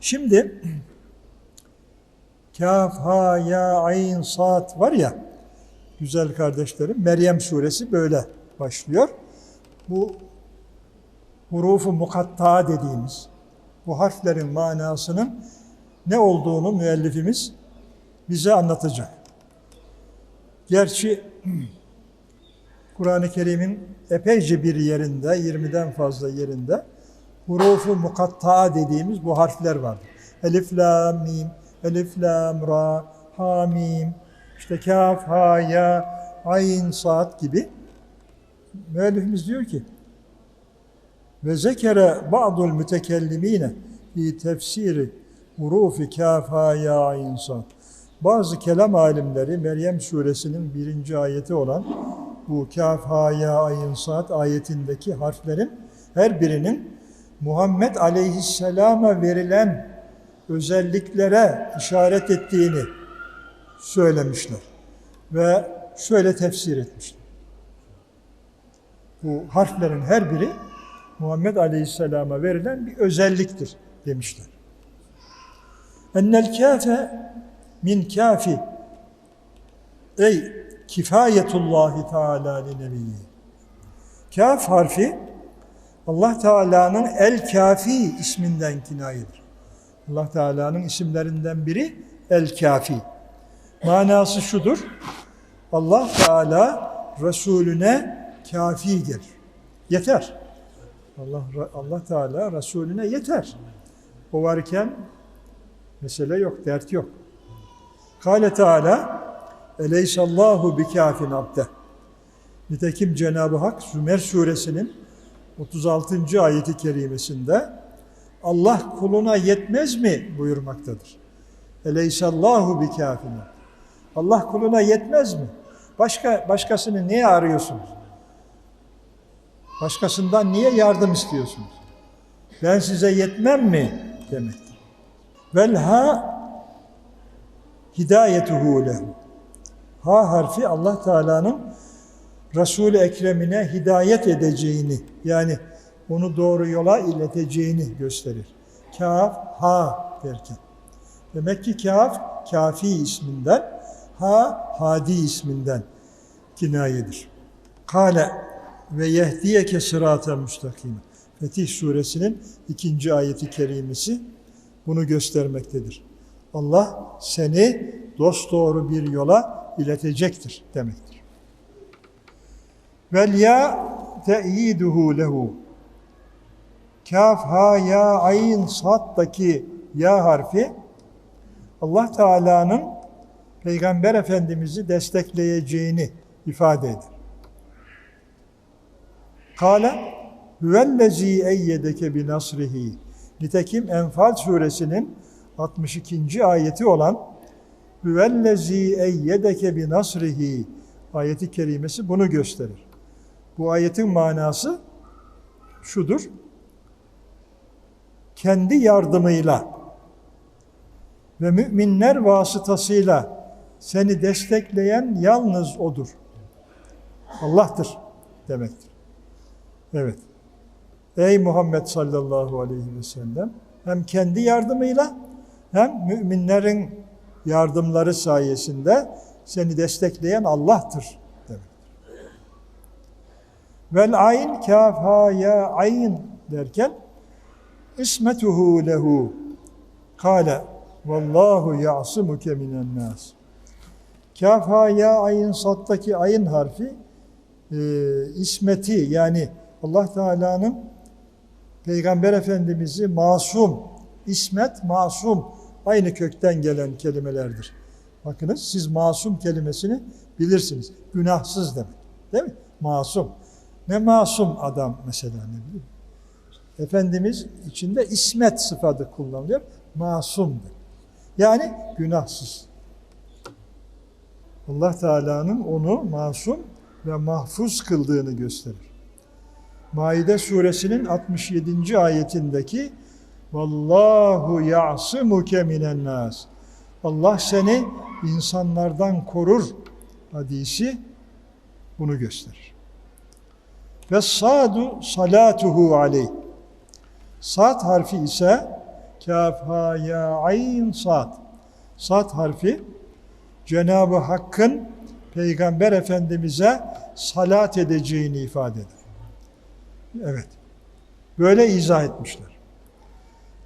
Şimdi Kaf, Ha, Ya, Ayn, Saat var ya güzel kardeşlerim Meryem suresi böyle başlıyor. Bu hurufu mukatta dediğimiz bu harflerin manasının ne olduğunu müellifimiz bize anlatacak. Gerçi Kur'an-ı Kerim'in epeyce bir yerinde, 20'den fazla yerinde hurufu mukatta dediğimiz bu harfler vardır. Elif, la, mim, elif, lam, ra, ha, mim, işte kaf, ha, ya, ayn, saat gibi. Müellifimiz diyor ki, ve zekere ba'dul mütekellimine fi tefsiri hurufi kaf, ha, ya, ayn, saat. Bazı kelam alimleri Meryem suresinin birinci ayeti olan bu kaf, ha, ya, ayn, saat ayetindeki harflerin her birinin Muhammed aleyhisselama verilen özelliklere işaret ettiğini söylemişler. Ve şöyle tefsir etmişler. Bu harflerin her biri Muhammed aleyhisselama verilen bir özelliktir demişler. Ennel kâfe min kâfi ey kifayetullahi teâlâ li nebiyyi. Kaf harfi Allah Teala'nın El Kafi isminden kinayedir. Allah Teala'nın isimlerinden biri El Kafi. Manası şudur. Allah Teala Resulüne kafidir. Yeter. Allah Allah Teala Resulüne yeter. O varken mesele yok, dert yok. Kale Teala Eleysallahu bikafin abde. Nitekim Cenab-ı Hak Zümer suresinin 36. ayeti kerimesinde Allah kuluna yetmez mi buyurmaktadır. Eleysallahu bikafine. Allah kuluna yetmez mi? Başka başkasını niye arıyorsunuz? Başkasından niye yardım istiyorsunuz? Ben size yetmem mi demektir. Velha hidayetuhu lehu. Ha harfi Allah Teala'nın Resul-i Ekrem'ine hidayet edeceğini yani onu doğru yola ileteceğini gösterir. Kaf, ha derken. Demek ki kaf, kafi isminden, ha, hadi isminden kinayedir. Kale ve yehdiyeke sıraten müstakim. Fetih suresinin ikinci ayeti kerimesi bunu göstermektedir. Allah seni dosdoğru bir yola iletecektir demektir. Vel ya te'iduhu lehu. Kaf, ha, ya, ayn, sattaki ya harfi Allah Teala'nın Peygamber Efendimiz'i destekleyeceğini ifade eder. Kale huvellezî eyyedeke bi nasrihi. Nitekim Enfal suresinin 62. ayeti olan huvellezî eyyedeke bi nasrihi ayeti kerimesi bunu gösterir. Bu ayetin manası şudur. Kendi yardımıyla ve müminler vasıtasıyla seni destekleyen yalnız O'dur. Allah'tır demektir. Evet. Ey Muhammed sallallahu aleyhi ve sellem hem kendi yardımıyla hem müminlerin yardımları sayesinde seni destekleyen Allah'tır. Vel ayn kaf ha ya ayn derken ismetuhu lehu kale vallahu ya'simuke minen nas. Kaf ha ya ayn sattaki ayın harfi e, ismeti yani Allah Teala'nın Peygamber Efendimiz'i masum, ismet, masum aynı kökten gelen kelimelerdir. Bakınız siz masum kelimesini bilirsiniz. Günahsız demek. Değil mi? Masum. Ne masum adam mesela ne bileyim. Efendimiz içinde ismet sıfatı kullanılıyor. Masumdur. Yani günahsız. Allah Teala'nın onu masum ve mahfuz kıldığını gösterir. Maide suresinin 67. ayetindeki Vallahu ya'simuke minen nas. Allah seni insanlardan korur hadisi bunu gösterir. Ve sadu salatuhu aleyh. Sad harfi ise Kaf, ha, ya, ayn, sad. Sad harfi Cenab-ı Hakk'ın Peygamber Efendimiz'e salat edeceğini ifade eder. Evet. Böyle izah etmişler.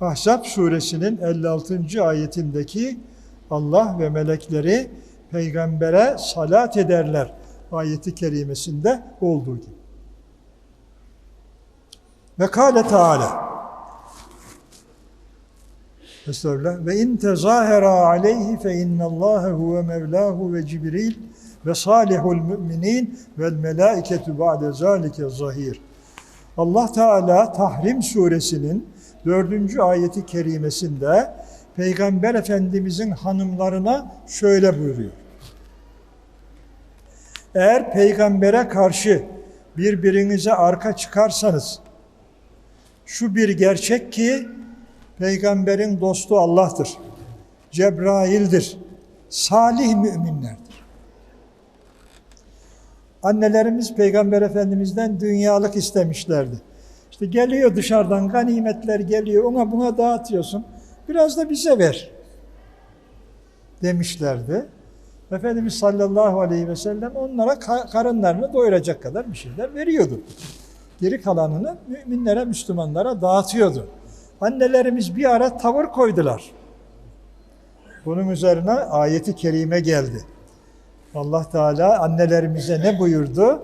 Ahzab suresinin 56. ayetindeki Allah ve melekleri peygambere salat ederler ayeti kerimesinde olduğu gibi. Ve kâle Teala Estağfirullah. Ve in tezahera aleyhi fe innallâhe huve mevlâhu ve cibril ve salihul müminin vel melâiketu ba'de zâlike zahir. Allah Teala Tahrim suresinin dördüncü ayeti kerimesinde Peygamber Efendimizin hanımlarına şöyle buyuruyor. Eğer peygambere karşı birbirinize arka çıkarsanız şu bir gerçek ki peygamberin dostu Allah'tır. Cebrail'dir. Salih müminlerdir. Annelerimiz Peygamber Efendimiz'den dünyalık istemişlerdi. İşte geliyor dışarıdan ganimetler geliyor ona buna dağıtıyorsun. Biraz da bize ver demişlerdi. Efendimiz sallallahu aleyhi ve sellem onlara ka- karınlarını doyuracak kadar bir şeyler veriyordu. Geri kalanını müminlere, Müslümanlara dağıtıyordu. Annelerimiz bir ara tavır koydular. Bunun üzerine ayeti kerime geldi. Allah Teala annelerimize ne buyurdu?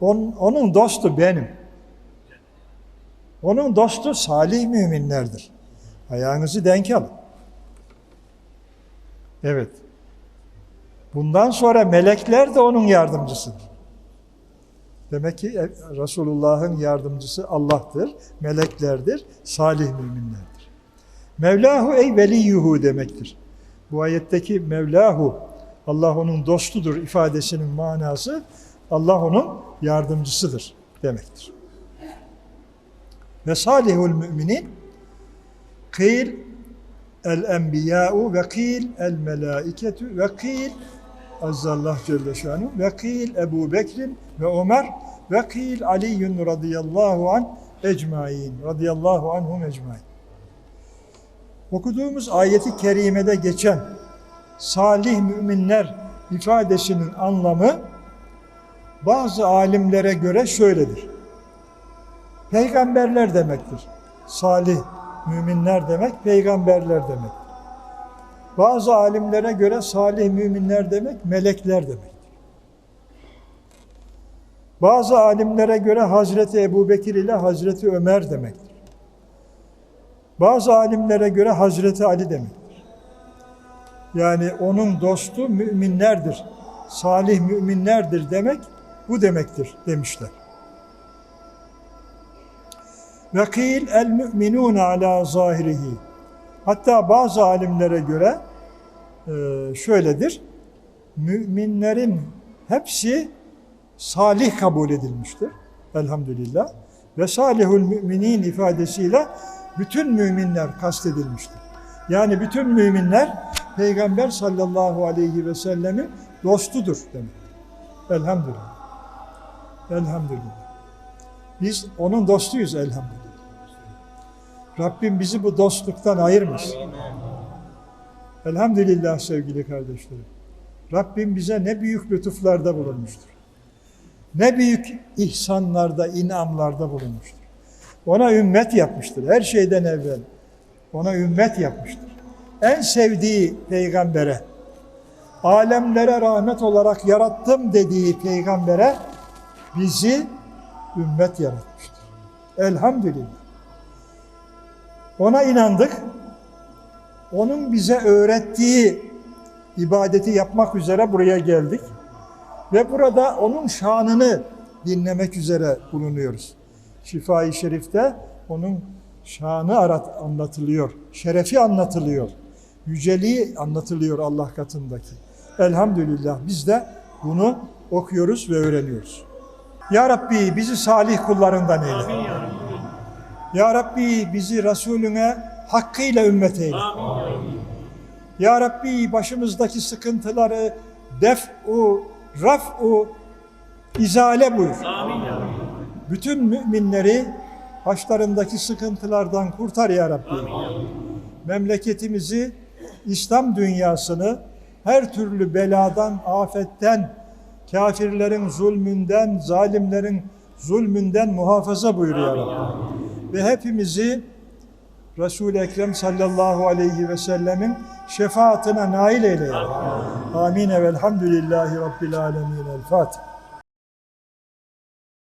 Onun, dostu benim. Onun dostu salih müminlerdir. Ayağınızı denk alın. Evet. Bundan sonra melekler de onun yardımcısıdır. Demek ki e, Resulullah'ın yardımcısı Allah'tır, meleklerdir, salih müminlerdir. Mevlahu ey veliyuhu demektir. Bu ayetteki Mevlahu, Allah onun dostudur ifadesinin manası, Allah onun yardımcısıdır demektir. Ve salihul müminin, kıyl el enbiya'u ve kıyl el melaiketu ve kıyl Azzallah Celle Şanu ve kıyl Ebu Bekrin ve Ömer ve kıyl Aliyyun radıyallahu an ecmain radıyallahu anhum ecmain. Okuduğumuz ayeti kerimede geçen salih müminler ifadesinin anlamı bazı alimlere göre şöyledir. Peygamberler demektir. Salih müminler demek peygamberler demek. Bazı alimlere göre salih müminler demek melekler demektir. Bazı alimlere göre Hazreti Ebubekir ile Hazreti Ömer demektir. Bazı alimlere göre Hazreti Ali demektir. Yani onun dostu müminlerdir, salih müminlerdir demek bu demektir demişler. Ve kıyl el müminun ala zahirihi. Hatta bazı alimlere göre e, şöyledir. Müminlerin hepsi salih kabul edilmiştir. Elhamdülillah. Ve salihul müminin ifadesiyle bütün müminler kastedilmiştir. Yani bütün müminler Peygamber sallallahu aleyhi ve sellemin dostudur demek. Elhamdülillah. Elhamdülillah. Biz onun dostuyuz elhamdülillah. Rabbim bizi bu dostluktan ayırmasın. Elhamdülillah sevgili kardeşlerim. Rabbim bize ne büyük lütuflarda bulunmuştur. Ne büyük ihsanlarda, inamlarda bulunmuştur. Ona ümmet yapmıştır her şeyden evvel. Ona ümmet yapmıştır. En sevdiği peygambere, alemlere rahmet olarak yarattım dediği peygambere bizi ümmet yaratmıştır. Elhamdülillah. Ona inandık. Onun bize öğrettiği ibadeti yapmak üzere buraya geldik. Ve burada onun şanını dinlemek üzere bulunuyoruz. Şifa-i Şerif'te onun şanı anlatılıyor. Şerefi anlatılıyor. Yüceliği anlatılıyor Allah katındaki. Elhamdülillah biz de bunu okuyoruz ve öğreniyoruz. Ya Rabbi bizi salih kullarından eyle. Ya Rabbi bizi Resulüne hakkıyla ümmet eyle. Ya Rabbi başımızdaki sıkıntıları def'u, raf'u, izale buyur. Bütün müminleri Başlarındaki sıkıntılardan kurtar ya Rabbi. Memleketimizi, İslam dünyasını her türlü beladan, afetten, kafirlerin zulmünden, zalimlerin zulmünden muhafaza buyur ya Rabbi. Ve hepimizi Resul-i Ekrem sallallahu aleyhi ve sellemin şefaatine nail eyle. ya Rabbi. Amin. Velhamdülillahi Rabbil alemin. El Fatiha.